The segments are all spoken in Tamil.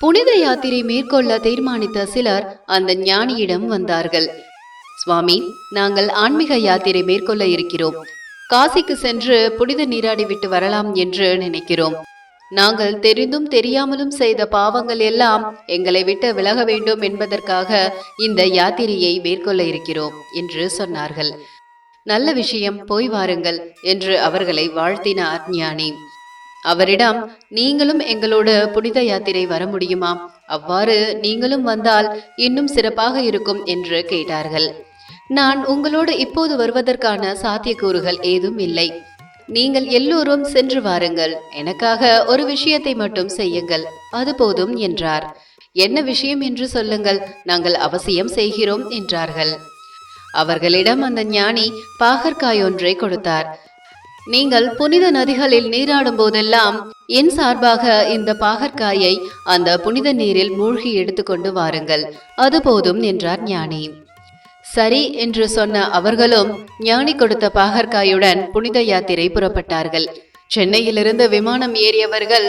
புனித யாத்திரை மேற்கொள்ள தீர்மானித்த சிலர் அந்த ஞானியிடம் வந்தார்கள். சுவாமி நாங்கள் ஆன்மீக யாத்திரை மேற்கொள்ள இருக்கிறோம். காசிக்கு சென்று புனித நீராடி விட்டு வரலாம் என்று நினைக்கிறோம். நாங்கள் தெரிந்தும் தெரியாமலும் செய்த பாவங்கள் எல்லாம் எங்களை விட்டு விலக வேண்டும் என்பதற்காக இந்த யாத்திரையை மேற்கொள்ள இருக்கிறோம் என்று சொன்னார்கள். நல்ல விஷயம் போய் வாருங்கள் என்று அவர்களை வாழ்த்தினார் ஞானி. அவரிடம் நீங்களும் எங்களோடு புனித யாத்திரை வர முடியுமா? அவ்வாறு நீங்களும் வந்தால் இன்னும் சிறப்பாக இருக்கும் என்று கேட்டார்கள். நான் உங்களோடு இப்போது வருவதற்கான சாத்தியக்கூறுகள் ஏதும் இல்லை. நீங்கள் எல்லோரும் சென்று வாருங்கள். எனக்காக ஒரு விஷயத்தை மட்டும் செய்யுங்கள். அது போதும் என்றார். என்ன விஷயம் என்று சொல்லுங்கள். நாங்கள் அவசியம் செய்கிறோம் என்றார்கள். அவர்களிடம் அந்த ஞானி பாகற்காய் ஒன்றை கொடுத்தார். நீங்கள் புனித நதிகளில் நீராடும் போதெல்லாம் என் சார்பாக இந்த பாகற்காயை அந்த புனித நீரில் மூழ்கி எடுத்துக்கொண்டு வாருங்கள். அது போதும் என்றார் ஞானி. சரி என்று சொன்ன அவர்களும் ஞானி கொடுத்த பாகற்காயுடன் புனித யாத்திரை புறப்பட்டார்கள். சென்னையிலிருந்து விமானம் ஏறியவர்கள்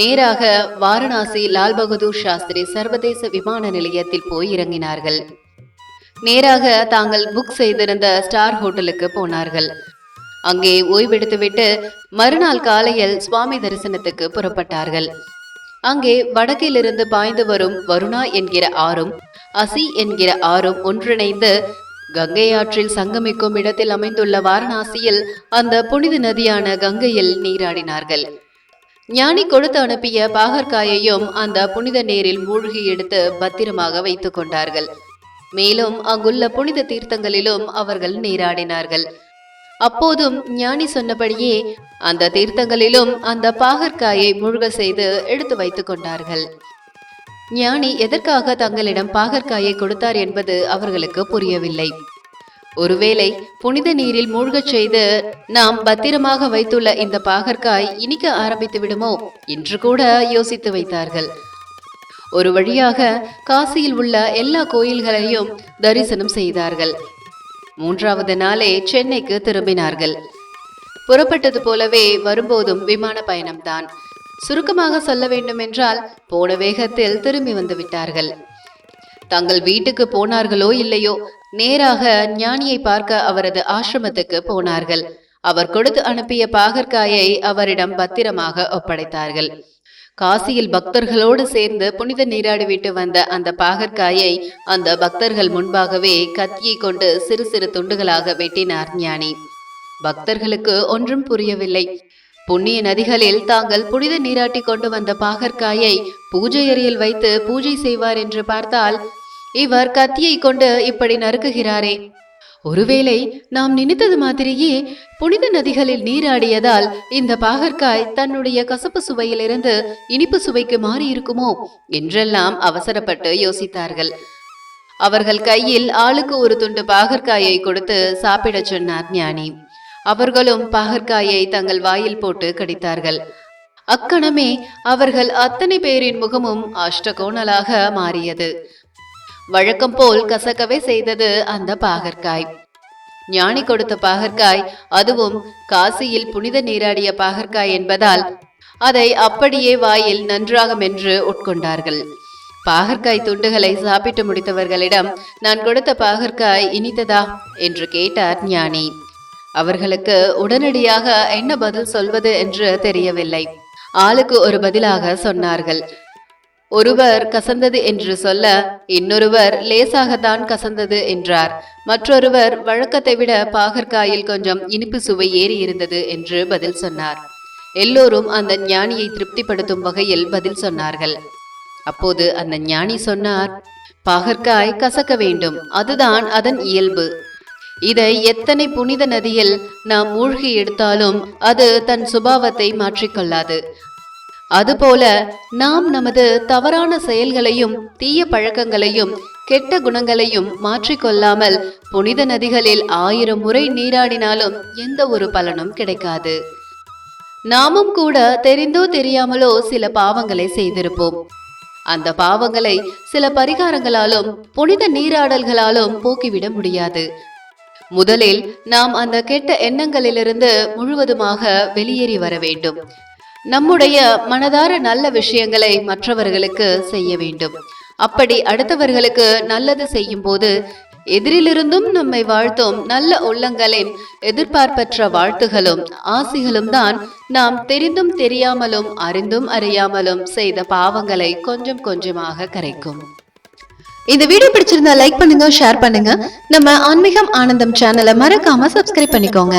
நேராக வாரணாசி லால் பகதூர் சாஸ்திரி சர்வதேச விமான நிலையத்தில் போய் இறங்கினார்கள். நேராக தாங்கள் புக் செய்திருந்த ஸ்டார் ஹோட்டலுக்கு போனார்கள். அங்கே ஓய்வெடுத்துவிட்டு மறுநாள் காலையில் சுவாமி தரிசனத்துக்கு புறப்பட்டார்கள். அங்கே வடக்கிலிருந்து பாய்ந்து வரும் வருணா என்கிற ஆறும் அசி என்கிற ஆறும் ஒன்றிணைந்து கங்கை ஆற்றில் சங்கமிக்கும் இடத்தில் அமைந்துள்ள வாரணாசியில் அந்த புனித நதியான கங்கையில் நீராடினார்கள். ஞானி கொடுத்து அனுப்பிய பாகற்காயையும் அந்த புனித நீரில் மூழ்கி எடுத்து பத்திரமாக வைத்துக் கொண்டார்கள். மேலும் அங்குள்ள புனித தீர்த்தங்களிலும் அவர்கள் நீராடினார்கள். அப்போதும் ஞானி சொன்னபடியே அந்த தீர்த்தங்களிலும் அந்த பாகற்காயை முழுக செய்து எடுத்து வைத்துக் கொண்டார்கள். ஞானி எதற்காக தங்களிடம் பாகற்காயை கொடுத்தார் என்பது அவர்களுக்கு புரியவில்லை. ஒருவேளை புனித நீரில் மூழ்கச் செய்து நாம் பத்திரமாக வைத்துள்ள இந்த பாகற்காய் இனிக்க ஆரம்பித்து விடுமோ என்று கூட யோசித்து வைத்தார்கள். ஒரு வழியாக காசியில் உள்ள எல்லா கோயில்களையும் தரிசனம் செய்தார்கள். மூன்றாவது நாளே சென்னைக்கு திரும்பினார்கள். புறப்பட்டது போலவே வரும்போதும் விமான பயணம்தான். சுருக்கமாக சொல்ல வேண்டுமென்றால் போன வேகத்தில் திரும்பி வந்து விட்டார்கள். தங்கள் வீட்டுக்கு போனார்களோ இல்லையோ நேராக ஞானியை பார்க்க அவரது ஆசிரமத்துக்கு போனார்கள். அவர் கொடுத்து அனுப்பிய பாகற்காயை அவரிடம் பத்திரமாக ஒப்படைத்தார்கள். காசியில் பக்தர்களோடு சேர்ந்து புனித நீராடி விட்டு வந்த அந்த பாகற்காயை அந்த பக்தர்கள் முன்பாகவே கத்தியை கொண்டு சிறு சிறு துண்டுகளாக வெட்டினார் ஞானி. பக்தர்களுக்கு ஒன்றும் புரியவில்லை. புண்ணிய நதிகளில் தாங்கள் புனித நீராட்டி கொண்டு வந்த பாகற்காயை பூஜை அறையில் வைத்து பூஜை செய்வார் என்று பார்த்தால் இவர் கத்தியை கொண்டு இப்படி நறுக்குகிறாரே. ஒருவேளை நாம் நினைத்தது மாதிரியே புனித நதிகளில் நீராடியதால் இந்த பாகற்காய் தன்னுடைய கசப்பு சுவையிலிருந்து இனிப்பு சுவைக்கு மாறியிருக்குமோ என்றெல்லாம் அவசரப்பட்டு யோசித்தார்கள். அவர்கள் கையில் ஆளுக்கு ஒரு துண்டு பாகற்காயை கொடுத்து சாப்பிடச் சொன்னார் ஞானி. அவர்களும் பாகற்காயை தங்கள் வாயில் போட்டு கடித்தார்கள். அக்கணமே அவர்கள் அத்தனை பேரின் முகமும் அஷ்டகோணலாக மாறியது. வழக்கம் போல் கசக்கவே செய்தது அந்த பாகற்காய். ஞானி கொடுத்த பாகற்காய் அதுவும் காசியில் புனித நீராடிய பாகற்காய் என்பதால் அதை அப்படியே வாயில் நன்றாக மென்று உட்கொண்டார்கள். பாகற்காய் துண்டுகளை சாப்பிட்டு முடித்தவர்களிடம் நான் கொடுத்த பாகற்காய் இனித்ததா? என்று கேட்டார் ஞானி. அவர்களுக்கு உடனடியாக என்ன பதில் சொல்வது என்று தெரியவில்லை. ஆளுக்கு ஒரு பதிலாக சொன்னார்கள் ஒருவர் கசந்தது என்று சொல்ல இன்னொருவர் லேசாகத்தான் கசந்தது என்றார். மற்றொருவர் வழக்கத்தை விட பாகற்காயில் கொஞ்சம் இனிப்பு சுவை ஏறி இருந்தது என்று பதில் சொன்னார். எல்லோரும் அந்த ஞானியை திருப்திப்படுத்தும் வகையில் பதில் சொன்னார்கள். அப்போது அந்த ஞானி சொன்னார் பாகற்காய் கசக்க வேண்டும். அதுதான் அதன் இயல்பு. இதை எத்தனை புனித நதியில் நாம் மூழ்கி எடுத்தாலும் அது தன் சுபாவத்தை மாற்றிக்கொள்ளாது. அதுபோல நாம் நமது தவறான செயல்களையும் தீய பழக்கங்களையும் கெட்ட குணங்களையும் மாற்றிக்கொள்ளாமல் புனித நதிகளில் ஆயிரம் முறை நீராடினாலும் எந்த ஒரு பலனும் கிடைக்காது. நாமும் கூட தெரிந்தோ தெரியாமலோ சில பாவங்களை செய்திருப்போம். அந்த பாவங்களை சில பரிகாரங்களாலும் புனித நீராடல்களாலும் போக்கிவிட முடியாது. முதலில் நாம் அந்த கெட்ட எண்ணங்களிலிருந்து முழுவதுமாக வெளியேறி வர வேண்டும். நம்முடைய மனதார நல்ல விஷயங்களை மற்றவர்களுக்கு செய்ய வேண்டும். அப்படி அடுத்தவர்களுக்கு நல்லது செய்யும் போது எதிரிலிருந்தும் நம்மை வாழ்த்தும் நல்ல உள்ளங்களின் எதிர்பார்ப்பற்ற வாழ்த்துகளும் ஆசிகளும் தான் நாம் தெரிந்தும் தெரியாமலும் அறிந்தும் அறியாமலும் செய்த பாவங்களை கொஞ்சம் கொஞ்சமாக கரைக்கும். இந்த வீடியோ பிடிச்சிருந்தா லைக் பண்ணுங்க ஷேர் பண்ணுங்க. நம்ம ஆன்மீகம் ஆனந்தம் சேனலை மறக்காம சப்ஸ்கிரைப் பண்ணிக்கோங்க.